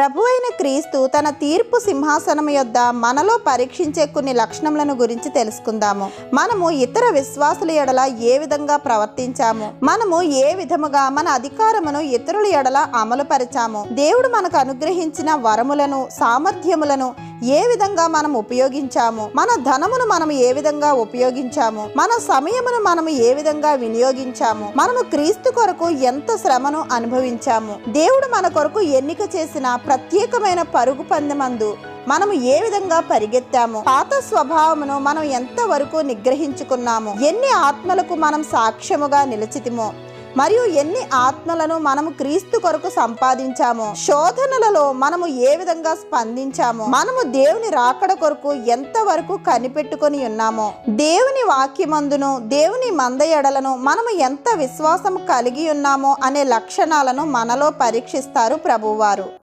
ప్రభు అయిన క్రీస్తు తన తీర్పు సింహాసనం యొద్ద మనలో పరీక్షించే కొన్ని లక్షణములను గురించి తెలుసుకుందాము. మనము ఇతర విశ్వాసుల ఎడల ఏ విధంగా ప్రవర్తించాము? మనము ఏ విధముగా మన అధికారమును ఇతరుల ఎడల అమలుపరిచాము? దేవుడు మనకు అనుగ్రహించిన వరములను సామర్థ్యములను ఏ విధంగా మనం ఉపయోగించాము? మన ధనమును మనం ఏ విధంగా ఉపయోగించాము? మన సమయమును మనము ఏ విధంగా వినియోగించాము? మనము క్రీస్తు కొరకు ఎంత శ్రమను అనుభవించాము? దేవుడు మన కొరకు ఎన్నిక చేసిన ప్రత్యేకమైన పరుగు పందెమందు మనము ఏ విధంగా పరిగెత్తాము? పాత స్వభావమును మనం ఎంతవరకు నిగ్రహించుకున్నాము? ఎన్ని ఆత్మలకు మనం సాక్ష్యముగా నిలిచితిమో? మరియు ఎన్ని ఆత్మలను మనము క్రీస్తు కొరకు సంపాదించామో శోధనలలో మనము ఏ విధంగా స్పందించామో మనము దేవుని రాకడ కొరకు ఎంత వరకు కనిపెట్టుకొని ఉన్నామో దేవుని వాక్యమందును దేవుని మంద ఎడలను మనము ఎంత విశ్వాసం కలిగి ఉన్నామో అనే లక్షణాలను మనలో పరీక్షిస్తారు ప్రభువారు.